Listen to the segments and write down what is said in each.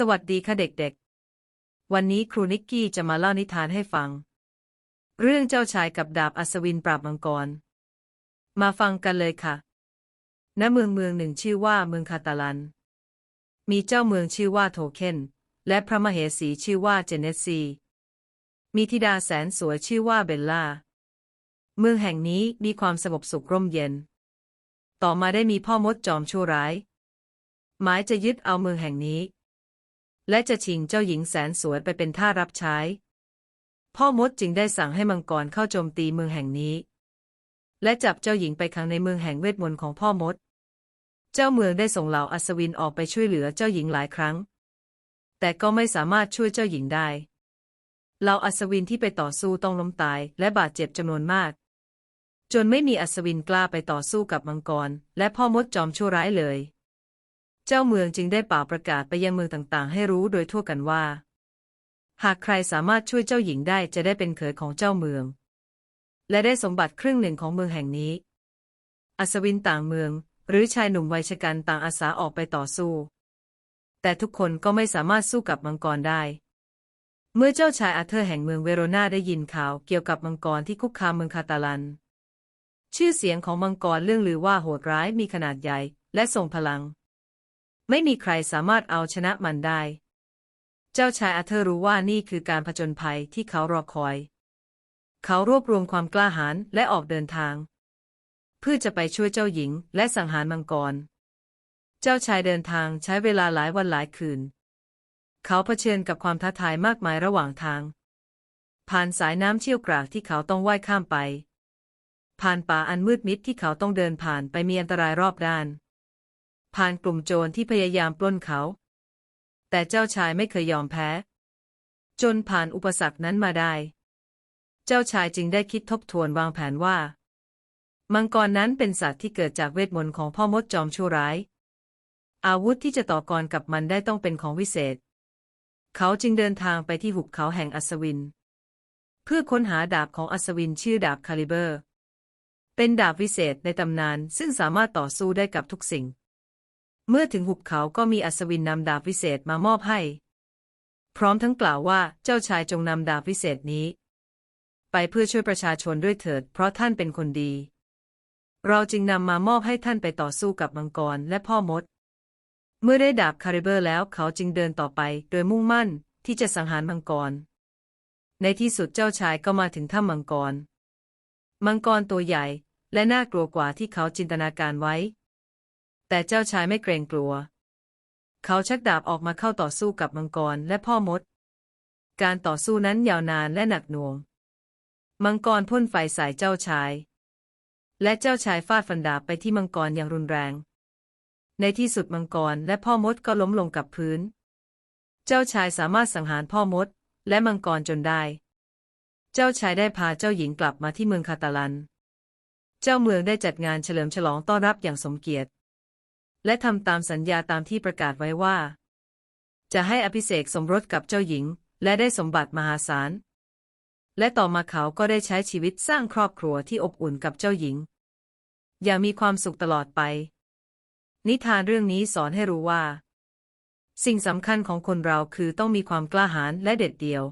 สวัสดีค่ะเด็กๆ วันนี้ครูนิกกี้จะมาเล่านิทานให้ฟัง เรื่องเจ้าชายกับดาบอัศวินปราบมังกร มาฟังกันเลยค่ะ ณ เมืองเมืองหนึ่งชื่อว่าเมืองคาตาลัน มีเจ้าเมืองชื่อว่าโทเคนและพระมเหสีชื่อว่าเจเนสซี มีธิดาแสนสวยชื่อว่าเบลล่า เมืองแห่งนี้มีความสงบสุขร่มเย็น ต่อมาได้มีพ่อมดจอมชั่วร้าย หมายจะยึดเอาเมืองแห่งนี้ และจะชิงเจ้าหญิงแสนสวยไปเป็นท่ารับใช้ พ่อมดจึงได้สั่งให้มังกรเข้าโจมตีเมืองแห่งนี้ และจับเจ้าหญิงไปขังในเมืองแห่งเวทมนต์ของพ่อมด เจ้าเมืองได้ส่งเหล่าอัศวินออกไปช่วยเหลือเจ้าหญิงหลายครั้ง แต่ก็ไม่สามารถช่วยเจ้าหญิงได้ เหล่าอัศวินที่ไปต่อสู้ต้องล้มตายและบาดเจ็บจำนวนมาก จนไม่มีอัศวินกล้าไปต่อสู้กับมังกร และพ่อมดจอมชั่วร้ายเลย เจ้าเมืองจึงได้เป่าประกาศไปยังเมืองต่างๆ ให้รู้โดยทั่วกันว่า หากใครสามารถช่วยเจ้าหญิงได้จะได้เป็นเขยของเจ้าเมือง และได้สมบัติครึ่งหนึ่งของเมืองแห่งนี้ อัศวินต่างเมือง หรือชายหนุ่มวัยชะกันต่างอาสาออกไปต่อสู้ แต่ทุกคนก็ไม่สามารถสู้กับมังกรได้ เมื่อเจ้าชายอาเธอร์แห่งเมืองเวโรนาได้ยินข่าวเกี่ยวกับมังกรที่คุกคามเมืองคาตาลัน ชื่อเสียงของมังกรเรื่องลือว่าโหดร้ายมีขนาดใหญ่และทรงพลัง ไม่มีใครสามารถเอาชนะมันได้ เจ้าชายอาเธอร์รู้ว่านี่คือการผจญภัยที่เขารอคอย เขารวบรวมความกล้าหาญและออกเดินทาง เพื่อจะไปช่วยเจ้าหญิงและสังหารมังกร เจ้าชายเดินทางใช้เวลาหลายวันหลายคืน เขาเผชิญกับความท้าทายมากมายระหว่างทาง ผ่านสายน้ำเชี่ยวกรากที่เขาต้องว่ายข้ามไป ผ่านป่าอันมืดมิดที่เขาต้องเดินผ่านไปมีอันตรายรอบด้าน ผ่านกลุ่มโจรที่พยายามปล้นเขา แต่เจ้าชายไม่เคยยอมแพ้ จนผ่านอุปสรรคนั้นมาได้ เจ้าชายจึงได้คิดทบทวนวางแผนว่า มังกรนั้นเป็นสัตว์ที่เกิดจากเวทมนต์ของพ่อมดจอมชั่วร้าย อาวุธที่จะต่อกรกับมันได้ต้องเป็นของวิเศษ เขาจึงเดินทางไปที่หุบเขาแห่งอัศวิน เพื่อค้นหาดาบของอัศวินชื่อดาบคาลิเบอร์ เป็นดาบวิเศษในตำนานซึ่งสามารถต่อสู้ได้กับทุกสิ่ง เมื่อถึงหุบเขาก็มีอัศวินนำดาบวิเศษมามอบให้ พร้อมทั้งกล่าวว่าเจ้าชายจงนำดาบวิเศษนี้ ไปเพื่อช่วยประชาชนด้วยเถิด เพราะท่านเป็นคนดี เราจึงนำมามอบให้ท่านไปต่อสู้กับมังกรและพ่อมด เมื่อได้ดาบคาริเบอร์แล้วเขาจึงเดินต่อไปโดยมุ่งมั่นที่จะสังหารมังกร ในที่สุดเจ้าชายก็มาถึงถ้ำมังกร มังกรตัวใหญ่และน่ากลัวกว่าที่เขาจินตนาการไว้ แต่เจ้าชายไม่เกรงกลัว เขาชักดาบออกมาเข้าต่อสู้กับมังกรและพ่อมด การต่อสู้นั้นยาวนานและหนักหน่วง มังกรพ่นไฟใส่เจ้าชาย และเจ้าชายฟาดฟันดาบไปที่มังกรอย่างรุนแรง ในที่สุดมังกรและพ่อมดก็ล้มลงกับพื้น เจ้าชายสามารถสังหารพ่อมดและมังกรจนได้ เจ้าชายได้พาเจ้าหญิงกลับมาที่เมืองคาตาลัน เจ้าเมืองได้จัดงานเฉลิมฉลองต้อนรับอย่างสมเกียรติ และทำตามสัญญาตามที่ประกาศไว้ว่า จะให้อภิเษกสมรสกับเจ้าหญิง และได้สมบัติมหาศาล และต่อมาเขาก็ได้ใช้ชีวิตสร้างครอบครัวที่อบอุ่นกับเจ้าหญิง อย่างมีความสุขตลอดไป นิทานเรื่องนี้สอนให้รู้ว่า สิ่งสำคัญของคนเราคือต้องมีความกล้าหาญและเด็ดเดี่ยว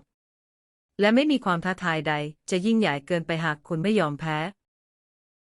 และไม่มีความท้าทายใด จะยิ่งใหญ่เกินไปหากคุณไม่ยอมแพ้